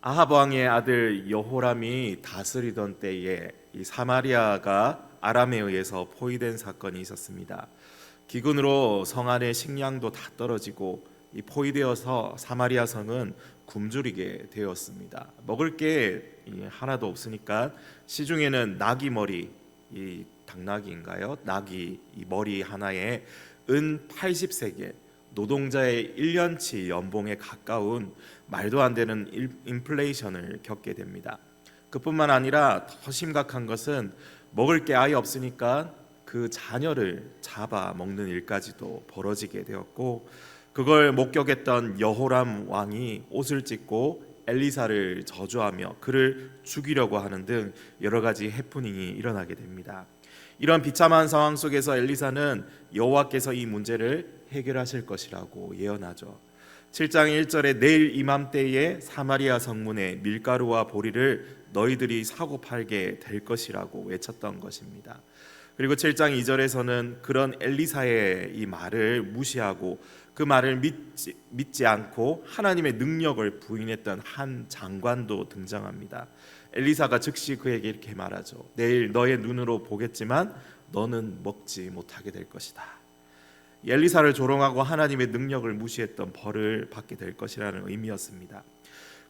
아합 왕의 아들 여호람이 다스리던 때에 이 사마리아가 아람에 의해서 포위된 사건이 있었습니다. 기근으로 성 안의 식량도 다 떨어지고 이 포위되어서 사마리아 성은 굶주리게 되었습니다. 먹을 게이 하나도 없으니까 시중에는 나귀 머리 이 당나귀인가요? 나귀 이 머리 하나에 은 80세겔 노동자의 1년치 연봉에 가까운 말도 안 되는 일- 인플레이션을 겪게 됩니다. 그뿐만 아니라 더 심각한 것은 먹을 게 아예 없으니까 그 자녀를 잡아 먹는 일까지도 벌어지게 되었고 그걸 목격했던 여호람 왕이 옷을 찢고 엘리사를 저주하며 그를 죽이려고 하는 등 여러 가지 해프닝이 일어나게 됩니다. 이런 비참한 상황 속에서 엘리사는 여호와께서 이 문제를 해결하실 것이라고 예언하죠. 7장 1절에 내일 이맘때에 사마리아 성문에 밀가루와 보리를 너희들이 사고 팔게 될 것이라고 외쳤던 것입니다. 그리고 7장 2절에서는 그런 엘리사의 이 말을 무시하고 그 말을 믿지, 믿지 않고 하나님의 능력을 부인했던 한 장관도 등장합니다. 엘리사가 즉시 그에게 이렇게 말하죠. 내일 너의 눈으로 보겠지만 너는 먹지 못하게 될 것이다. 엘리사를 조롱하고 하나님의 능력을 무시했던 벌을 받게 될 것이라는 의미였습니다.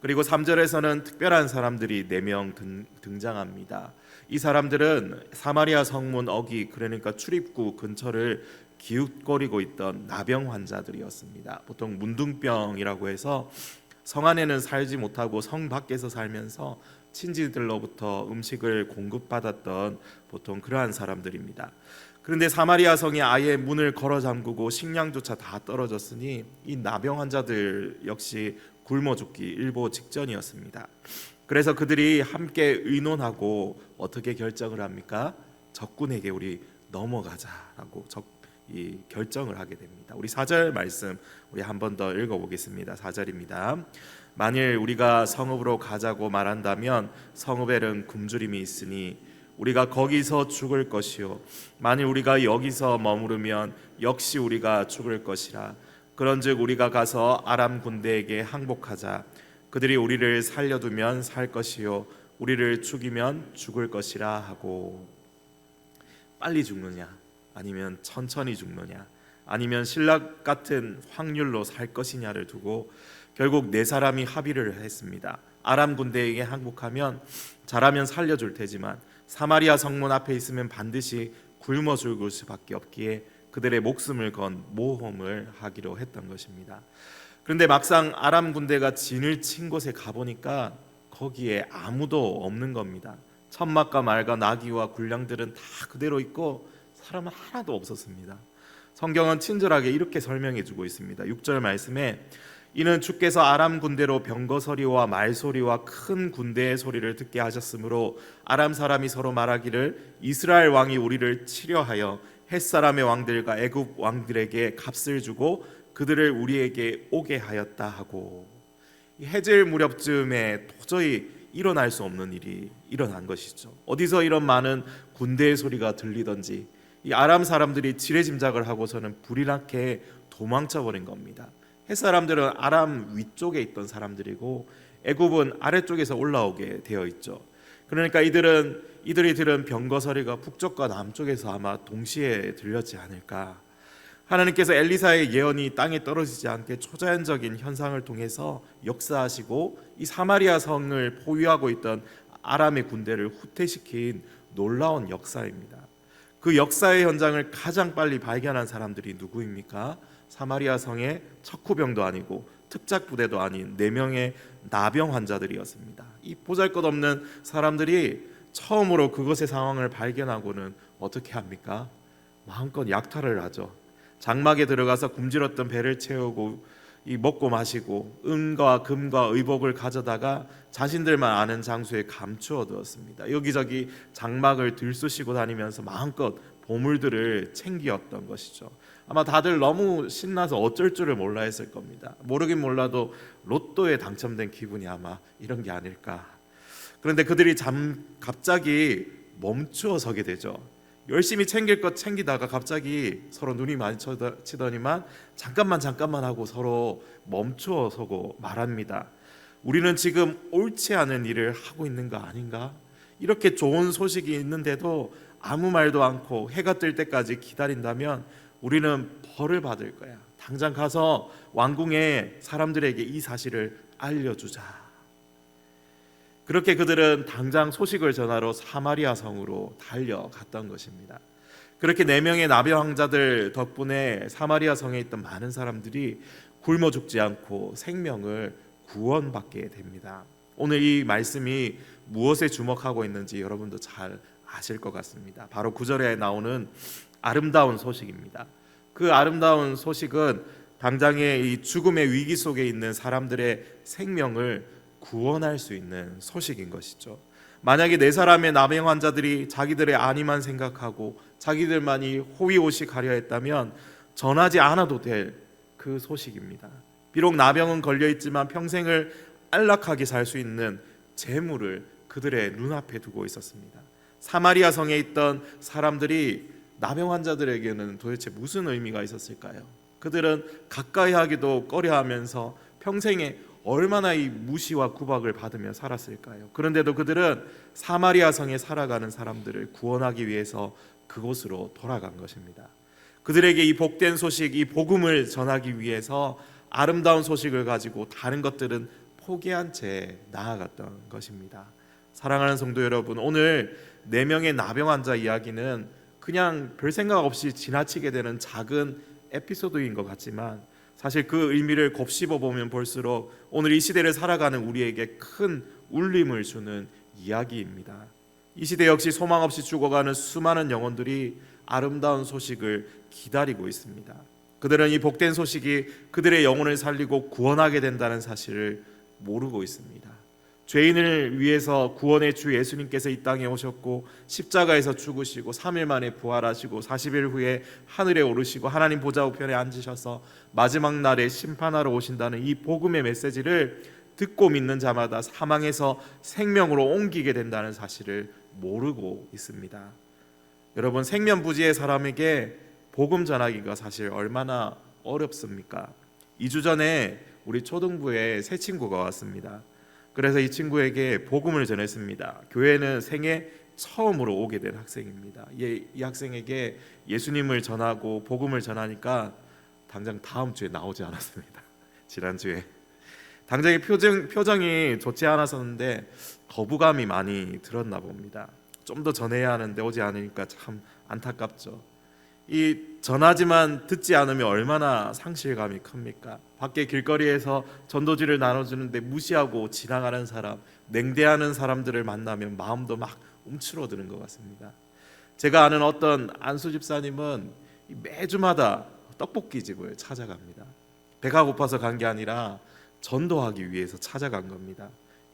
그리고 3절에서는 특별한 사람들이 4명 등장합니다. 이 사람들은 사마리아 성문 어기 그러니까 출입구 근처를 기웃거리고 있던 나병 환자들이었습니다. 보통 문둥병이라고 해서 성 안에는 살지 못하고 성 밖에서 살면서 친지들로부터 음식을 공급받았던 보통 그러한 사람들입니다. 그런데 사마리아 성이 아예 문을 걸어 잠그고 식량조차 다 떨어졌으니 이 나병 환자들 역시 굶어 죽기 일보 직전이었습니다. 그래서 그들이 함께 의논하고 어떻게 결정을 합니까? 적군에게 우리 넘어가자라고 적, 이 결정을 하게 됩니다. 우리 4절 말씀 우리 한 번 더 읽어 보겠습니다. 4절입니다. 만일 우리가 성읍으로 가자고 말한다면 성읍에는 굶주림이 있으니 우리가 거기서 죽을 것이요. 만일 우리가 여기서 머무르면 역시 우리가 죽을 것이라. 그런즉 우리가 가서 아람 군대에게 항복하자. 그들이 우리를 살려두면 살 것이요. 우리를 죽이면 죽을 것이라 하고. 빨리 죽느냐? 아니면 천천히 죽느냐? 아니면 신락 같은 확률로 살 것이냐를 두고 결국 네 사람이 합의를 했습니다. 아람 군대에게 항복하면 잘하면 살려줄 테지만 사마리아 성문 앞에 있으면 반드시 굶어 죽을 수밖에 없기에 그들의 목숨을 건 모험을 하기로 했던 것입니다. 그런데 막상 아람 군대가 진을 친 곳에 가보니까 거기에 아무도 없는 겁니다. 천막과 말과 나귀와 굴량들은 다 그대로 있고 사람은 하나도 없었습니다. 성경은 친절하게 이렇게 설명해 주고 있습니다. 6절 말씀에 이는 주께서 아람 군대로 병거 소리와 말 소리와 큰 군대의 소리를 듣게 하셨으므로 아람 사람이 서로 말하기를 이스라엘 왕이 우리를 치려하여 햇 사람의 왕들과 애굽 왕들에게 값을 주고 그들을 우리에게 오게 하였다 하고 해질 무렵쯤에 도저히 일어날 수 없는 일이 일어난 것이죠. 어디서 이런 많은 군대의 소리가 들리던지 이 아람 사람들이 지레짐작을 하고서는 불이 나게 도망쳐 버린 겁니다. 햇 사람들은 아람 위쪽에 있던 사람들이고 애굽은 아래쪽에서 올라오게 되어 있죠. 그러니까 이들은 이들이 들은 병거 소리가 북쪽과 남쪽에서 아마 동시에 들렸지 않을까. 하나님께서 엘리사의 예언이 땅에 떨어지지 않게 초자연적인 현상을 통해서 역사하시고 이 사마리아 성을 포위하고 있던 아람의 군대를 후퇴시킨 놀라운 역사입니다. 그 역사의 현장을 가장 빨리 발견한 사람들이 누구입니까? 사마리아 성의 척후병도 아니고 특작 부대도 아닌 네 명의 나병 환자들이었습니다. 이 보잘것없는 사람들이 처음으로 그것의 상황을 발견하고는 어떻게 합니까? 마음껏 약탈을 하죠. 장막에 들어가서 굶주렸던 배를 채우고 이 먹고 마시고 은과 금과 의복을 가져다가 자신들만 아는 장소에 감추어 두었습니다. 여기저기 장막을 들쑤시고 다니면서 마음껏 보물들을 챙기었던 것이죠. 아마 다들 너무 신나서 어쩔 줄을 몰라 했을 겁니다. 모르긴 몰라도 로또에 당첨된 기분이 아마 이런 게 아닐까. 그런데 그들이 잠 갑자기 멈추어 서게 되죠. 열심히 챙길 것 챙기다가 갑자기 서로 눈이 마주치더니만 잠깐만 잠깐만 하고 서로 멈추어 서고 말합니다. 우리는 지금 옳지 않은 일을 하고 있는 거 아닌가? 이렇게 좋은 소식이 있는데도 아무 말도 않고 해가 뜰 때까지 기다린다면 우리는 벌을 받을 거야. 당장 가서 왕궁의 사람들에게 이 사실을 알려주자. 그렇게 그들은 당장 소식을 전하러 사마리아 성으로 달려갔던 것입니다. 그렇게 네 명의 나비 왕자들 덕분에 사마리아 성에 있던 많은 사람들이 굶어 죽지 않고 생명을 구원받게 됩니다. 오늘 이 말씀이 무엇에 주목하고 있는지 여러분도 잘 아실 것 같습니다. 바로 구절에 나오는 아름다운 소식입니다. 그 아름다운 소식은 당장의 이 죽음의 위기 속에 있는 사람들의 생명을 구원할 수 있는 소식인 것이죠. 만약에 네 사람의 나병 환자들이 자기들의 안위만 생각하고 자기들만이 호위호식하려 했다면 전하지 않아도 될 그 소식입니다. 비록 나병은 걸려 있지만 평생을 안락하게 살 수 있는 재물을 그들의 눈앞에 두고 있었습니다. 사마리아 성에 있던 사람들이 나병 환자들에게는 도대체 무슨 의미가 있었을까요? 그들은 가까이 하기도 꺼려하면서 평생에 얼마나 이 무시와 구박을 받으며 살았을까요? 그런데도 그들은 사마리아 성에 살아가는 사람들을 구원하기 위해서 그곳으로 돌아간 것입니다. 그들에게 이 복된 소식, 이 복음을 전하기 위해서 아름다운 소식을 가지고 다른 것들은 포기한 채 나아갔던 것입니다. 사랑하는 성도 여러분, 오늘 네 명의 나병 환자 이야기는 그냥 별 생각 없이 지나치게 되는 작은 에피소드인 것 같지만 사실 그 의미를 곱씹어 보면 볼수록 오늘 이 시대를 살아가는 우리에게 큰 울림을 주는 이야기입니다. 이 시대 역시 소망 없이 죽어가는 수많은 영혼들이 아름다운 소식을 기다리고 있습니다. 그들은 이 복된 소식이 그들의 영혼을 살리고 구원하게 된다는 사실을 모르고 있습니다. 죄인을 위해서 구원의 주 예수님께서 이 땅에 오셨고 십자가에서 죽으시고 3일 만에 부활하시고 40일 후에 하늘에 오르시고 하나님 보좌 우편에 앉으셔서 마지막 날에 심판하러 오신다는 이 복음의 메시지를 듣고 믿는 자마다 사망에서 생명으로 옮기게 된다는 사실을 모르고 있습니다. 여러분 생면부지의 사람에게 복음 전하기가 사실 얼마나 어렵습니까? 2주 전에 우리 초등부에 새 친구가 왔습니다. 그래서 이 친구에게 복음을 전했습니다. 교회는 생애 처음으로 오게 된 학생입니다. 이, 이 학생에게 예수님을 전하고 복음을 전하니까 당장 다음 주에 나오지 않았습니다. 지난주에 당장의 표정 표정이 좋지 않았었는데 거부감이 많이 들었나 봅니다. 좀 더 전해야 하는데 오지 않으니까 참 안타깝죠. 이 전하지만 듣지 않으면 얼마나 상실감이 큽니까? 밖에 길거리에서 전도지를 나눠주는데 무시하고 지나가는 사람, 냉대하는 사람들을 만나면 마음도 막 움츠러드는 것 같습니다. 제가 아는 어떤 안수 집사님은 매주마다 떡볶이 집을 찾아갑니다. 배가 고파서 간 게 아니라 전도하기 위해서 찾아간 겁니다.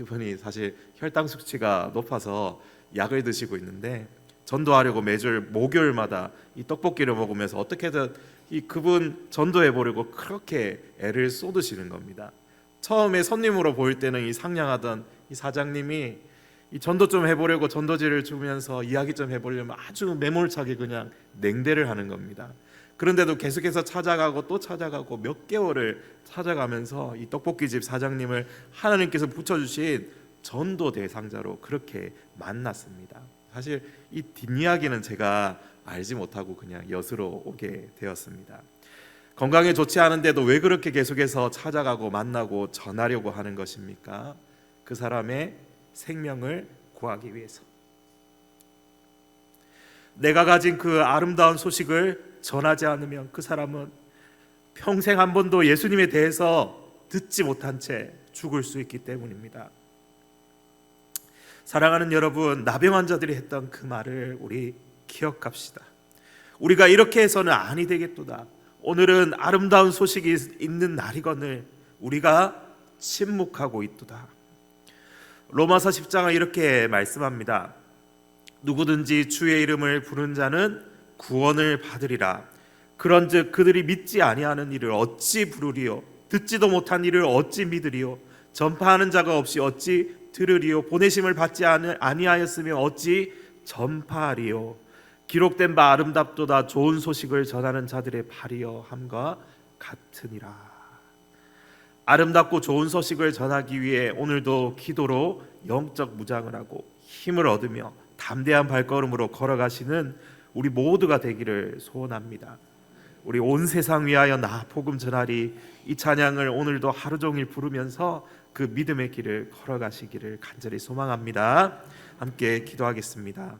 이분이 사실 혈당 수치가 높아서 약을 드시고 있는데 전도하려고 매주 목요일마다 이 떡볶이를 먹으면서 어떻게든 이 그분 전도해 보려고 그렇게 애를 쏟으시는 겁니다. 처음에 손님으로 보일 때는 이 상냥하던 이 사장님이 이 전도 좀 해보려고 전도지를 주면서 이야기 좀 해보려면 아주 매몰차게 그냥 냉대를 하는 겁니다. 그런데도 계속해서 찾아가고 또 찾아가고 몇 개월을 찾아가면서 이 떡볶이집 사장님을 하나님께서 붙여주신 전도 대상자로 그렇게 만났습니다. 사실 이 뒷이야기는 제가 알지 못하고 그냥 엿으로 오게 되었습니다. 건강에 좋지 않은데도 왜 그렇게 계속해서 찾아가고 만나고 전하려고 하는 것입니까? 그 사람의 생명을 구하기 위해서. 내가 가진 그 아름다운 소식을 전하지 않으면 그 사람은 평생 한 번도 예수님에 대해서 듣지 못한 채 죽을 수 있기 때문입니다. 사랑하는 여러분, 나병 환자들이 했던 그 말을 우리 기억합시다. 우리가 이렇게 해서는 아니 되겠도다. 오늘은 아름다운 소식이 있는 날이거늘 우리가 침묵하고 있도다. 로마서 10장은 이렇게 말씀합니다. 누구든지 주의 이름을 부른 자는 구원을 받으리라. 그런즉 그들이 믿지 아니하는 일을 어찌 부르리요? 듣지도 못한 일을 어찌 믿으리요? 전파하는 자가 없이 어찌 들으리요. 보내심을 받지 아니하였으면 어찌 전파하리요? 기록된 바 아름답도다. 좋은 소식을 전하는 자들의 발이여 함과 같으니라. 아름답고 좋은 소식을 전하기 위해 오늘도 기도로 영적 무장을 하고 힘을 얻으며 담대한 발걸음으로 걸어가시는 우리 모두가 되기를 소원합니다. 우리 온 세상 위하여 나 복음 전하리. 이 찬양을 오늘도 하루 종일 부르면서 그 믿음의 길을 걸어가시기를 간절히 소망합니다. 함께 기도하겠습니다.